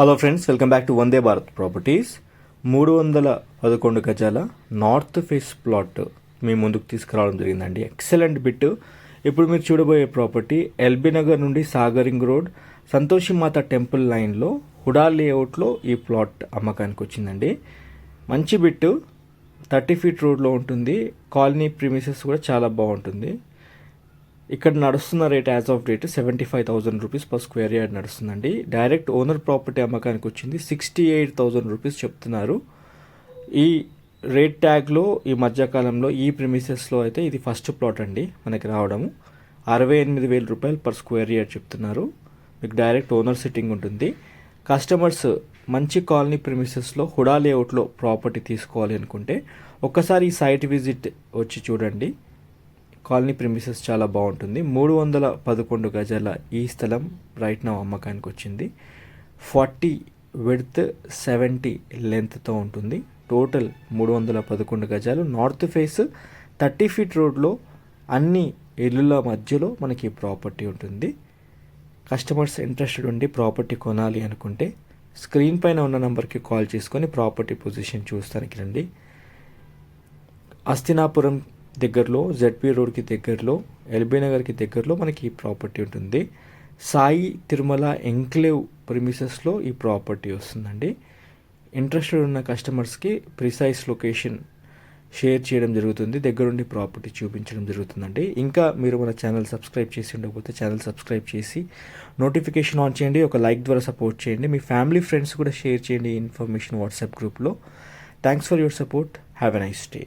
Hello friends welcome back to Vande Bharat properties మూడు వందల పదకొండు గజాల నార్త్ ఫేస్ ప్లాట్ మీ ముందుకు తీసుకురావడం జరిగిందండి. ఎక్సలెంట్ బిట్ ఇప్పుడు మీరు చూడబోయే ప్రాపర్టీ ఎల్బీ నగర్ నుండి సాగరింగ్ రోడ్ సంతోషి మాత టెంపుల్ లైన్లో హుడా లేఅవుట్లో ఈ ప్లాట్ అమ్మకానికి వచ్చిందండి. మంచి బిట్ థర్టీ ఫీట్ రోడ్లో ఉంటుంది. కాలనీ ప్రిమిసెస్ కూడా చాలా బాగుంటుంది. ఇక్కడ నడుస్తున్న rate as of date seventy five thousand rupees per square yard నడుస్తుందండి. డైరెక్ట్ ఓనర్ ప్రాపర్టీ అమ్మకానికి వచ్చింది సిక్స్టీ ఎయిట్ థౌసండ్ రూపీస్ చెప్తున్నారు. ఈ రేట్ ట్యాగ్లో ఈ మధ్యకాలంలో ఈ ప్రిమిసెస్లో అయితే ఇది ఫస్ట్ ప్లాట్ అండి మనకి రావడము. అరవై ఎనిమిది వేల రూపాయలు పర్ స్క్వేర్ యార్డ్ చెప్తున్నారు. మీకు డైరెక్ట్ ఓనర్ సిట్టింగ్ ఉంటుంది. కస్టమర్స్ మంచి కాలనీ ప్రిమిసెస్లో హుడా లేఅవుట్లో ప్రాపర్టీ తీసుకోవాలి అనుకుంటే ఒక్కసారి ఈ సైట్ విజిట్ వచ్చి చూడండి. కాలనీ ప్రిమిసెస్ చాలా బాగుంటుంది. మూడు వందల పదకొండు గజాల ఈ స్థలం రైట్ నా అమ్మకానికి వచ్చింది. ఫార్టీ విడ్త్ సెవెంటీ లెంత్తో ఉంటుంది. టోటల్ మూడు వందల పదకొండు గజాలు. నార్త్ ఫేస్ థర్టీ ఫీట్ రోడ్లో అన్ని ఇల్లుల మధ్యలో మనకి ప్రాపర్టీ ఉంటుంది. కస్టమర్స్ ఇంట్రెస్టెడ్ ఉండి ప్రాపర్టీ కొనాలి అనుకుంటే స్క్రీన్ పైన ఉన్న నెంబర్కి కాల్ చేసుకొని ప్రాపర్టీ పొజిషన్ చూస్తానికి రండి. అస్తినాపురం దగ్గరలో జెడ్పీ రోడ్కి దగ్గరలో ఎల్బీ నగర్కి దగ్గరలో మనకి ఈ ప్రాపర్టీ ఉంటుంది. సాయి తిరుమల ఎంక్లేవ్ ప్రిమిసెస్లో ఈ ప్రాపర్టీ వస్తుందండి. ఇంట్రెస్టెడ్ ఉన్న కస్టమర్స్కి ప్రిసైజ్ లొకేషన్ షేర్ చేయడం జరుగుతుంది. దగ్గరుండి ప్రాపర్టీ చూపించడం జరుగుతుందండి. ఇంకా మీరు మన ఛానల్ సబ్స్క్రైబ్ చేసి ఉండకపోతే ఛానల్ సబ్స్క్రైబ్ చేసి నోటిఫికేషన్ ఆన్ చేయండి. ఒక లైక్ ద్వారా సపోర్ట్ చేయండి. మీ ఫ్యామిలీ ఫ్రెండ్స్ కూడా షేర్ చేయండి ఇన్ఫర్మేషన్ వాట్సాప్ గ్రూప్లో. Thanks for your support. Have a nice day.